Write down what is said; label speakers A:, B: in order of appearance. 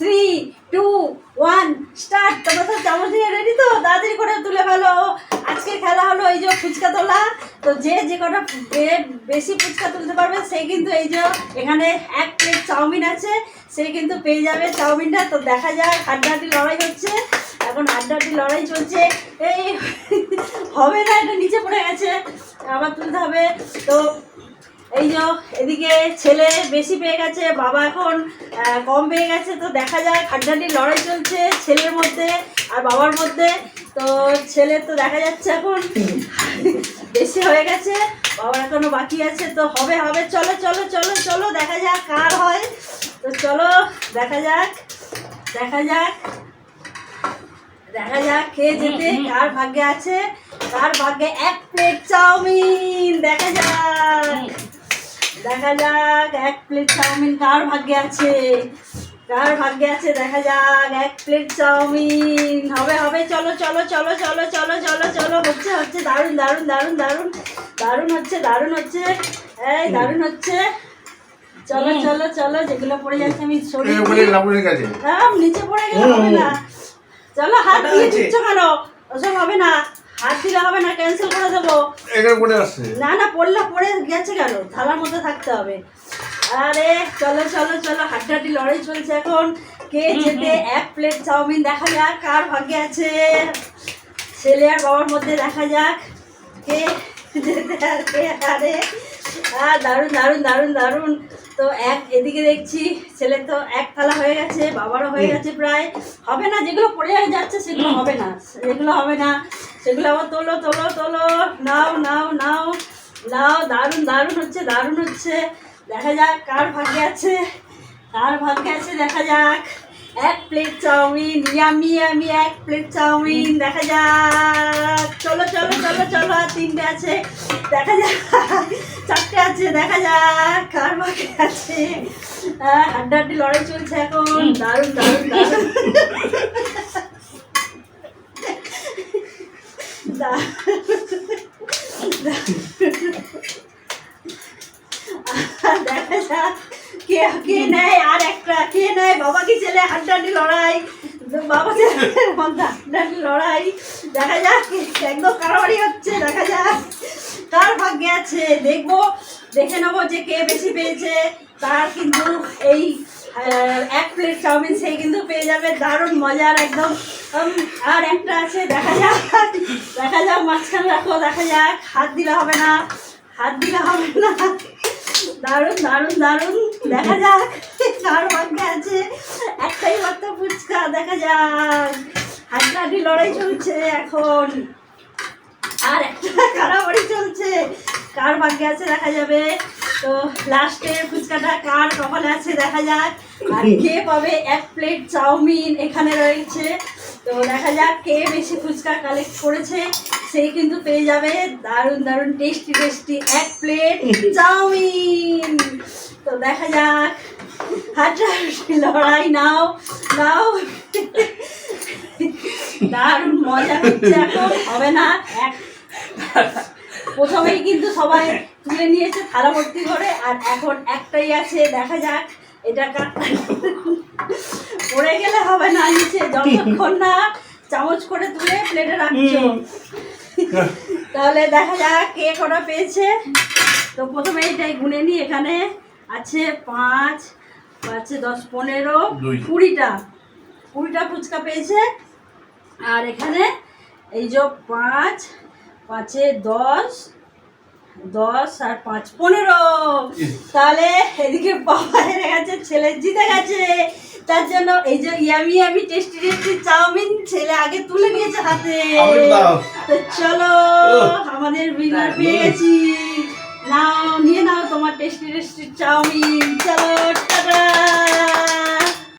A: Three two one start তোমরা তো চামচ নিয়ে রেডি তো? তাড়াতাড়ি করে তুলে ফেলো। আজকে খেলা হলো এই যে ফুচকা তোলা। তো যে যে কটা বেশি ফুচকা তুলতে পারবে, সে কিন্তু এই যে এখানে এক প্লেট চাউমিন আছে। সে কিন্তু পেয়ে যাবে চাউমিনটা। তো দেখা যায় হাড্ডাহাড্ডি লড়াই হচ্ছে। এখন হাড্ডাহাড্ডি লড়াই চলছে। এই, হবে না, এটা নিচে পড়ে গেছে। আবার তুলতে হবে। তো এই যে এদিকে ছেলে বেশি পেয়ে গেছে বাবা এখন কম পেয়ে গেছে তো দেখা যায় খাড্ডাটি লড়াই চলছে ছেলের মধ্যে আর বাবার মধ্যে। তো ছেলে তো দেখা যাচ্ছে এখন বেশি হয়ে গেছে বাবার এখনও বাকি আছে তো হবে হবে চলো চলো চলো চলো দেখা যাক কার হয়। তো চলো দেখা যাক দেখা যাক দেখা যাক কে যেতে কার ভাগ্যে আছে কার ভাগ্যে এক প্লেট চাউমিন দেখা যাক। দেখা যাক এক প্লেট চাউমিন কার ভাগ্যে আছে? কার ভাগ্যে আছে? দেখা যাক এক প্লেট চাউমিন। হবে হবে চলো চলো চলো চলো চলো চলো চলো। হচ্ছে হচ্ছে দারুণ দারুণ দারুণ দারুণ। দারুণ হচ্ছে দারুণ হচ্ছে। এই দারুণ হচ্ছে। চলো চলো চলো যেগুলো পড়ে যাচ্ছে আমি হ্যাঁ নিচে পড়ে গেলে হবে না। চলো হাত দিয়ে দিচ্ছ কেন? ওসব হবে না। হাত দিলে হবে না ক্যান্সেল করে দেবো।
B: এখানে পড়ে আসছে।
A: না না পড়লে পড়ে গেছে কেন? থালার মধ্যে থাকতে হবে। আরে চলো চলো চলো হাড্ডাহাড্ডি লড়াই চলছে এখন। কে যেতে এক প্লেট চাউমিন দেখা যাক কার ভাগ্যে আছে। ছেলে আর বাবার মধ্যে দেখা যাক কে যেতে আর আর দারুণ দারুণ দারুণ দারুণ। তো এক এদিকে দেখছি ছেলে তো এক থালা হয়ে গেছে বাবারও হয়ে গেছে প্রায়। হবে না যেগুলো পড়ে যাচ্ছে সেগুলো হবে না সেগুলো হবে না। সেগুলো আবার তোলো তোলো তোলো। নাও নাও নাও। নাও দারুণ দারুণ হচ্ছে দারুণ হচ্ছে। দেখা যাক কার ভাগ্যে আছে। কার ভাগ্যে আছে দেখা যাক। এক প্লেট চাউমিন ইয়ামি ইয়ামি এক প্লেট চাউমিন দেখা যাক। চলো চলো চলো চলো আর তিনটে আছে। দেখা যাক চারটে আছে দেখা যাক কার ভাগ্যে আছে। হাড্ডাহাড্ডি লড়াই চলছে এখন। দারুণ দারুণ। দারুণ কে কে নেয়, আর একটা, কে নেয়? বাবা কি ছেলে হাড্ডাহাড্ডি লড়াই। বাবা ছেলে হাড্ডাহাড্ডি লড়াই। দেখা যাক, একদম কারাবাড়ি হচ্ছে, দেখা যাক। কার ভাগ্যে আছে, দেখব। দেখে নেব যে কে বেশি পেয়েছে। তার কিন্তু এই এক প্লেট চাউমিন সেই কিন্তু পেয়ে যাবে। দারুণ মজার একদম। আর একটা আছে, দেখা যাক। দেখা যাক, মাঝখানে রাখো, দেখা যাক। হাত দিলে হবে না। হাত দিলে হবে না। দারুণ দারুণ দারুণ। দেখা যাক, কার ভাগ্যে আছে। একটাই মাত্র ফুচকা, দেখা যাক। হাড্ডাহাড্ডি লড়াই চলছে এখন। আর একটা কারাবাড়ি চলছে। কার ভাগ্যে আছে দেখা যাবে। তো লাস্টে ফুচকাটা কার কপালে আছে দেখা যাক। আর কে পাবে এক প্লেট চাউমিন এখানে রয়েছে। তো দেখা যাক কে বেশি ফুচকা কালেক্ট করেছে। সেই কিন্তু পেয়ে যাবে দারুণ দারুণ টেস্টি টেস্টি এক প্লেট চাউমিন। তো দেখা যাক। হাড্ডাহাড্ডি লড়াই নাও নাও। দারুণ মজা হচ্ছে এখন, হবে না। এক। প্রথমেই কিন্তু সবাই তুলে নিয়েছে থালা ভর্তি করে আর এখন একটাই আছে, দেখা যাক। এটা পড়ে গেলে হবে না, নিচে যতক্ষণ না চামচ করে তুলে প্লেটে রাখছো। তাহলে দেখা যাক কে কটা পেয়েছে। তো প্রথমে এইটাই গুনে নিই এখানে। আছে পাঁচ পাঁচে দশ পনেরো কুড়িটা। কুড়িটা ফুচকা পেয়েছে। আর এখানে এই যে পাঁচ পাঁচে দশ দশ আর পাঁচ পনেরো। তাহলে এদিকে বাবা হেরে গেছে ছেলে জিতে গেছে। তার জন্য এই যে ইয়ামি আমি টেস্টি টেস্টি চাউমিন ছেলে আগে তুলে নিয়েছে হাতে। তো চলো আমাদের উইনার পেয়েছি গেছি। নাও নিয়ে নাও তোমার টেস্টি টেস্টি চাউমিন। চলো টাটা।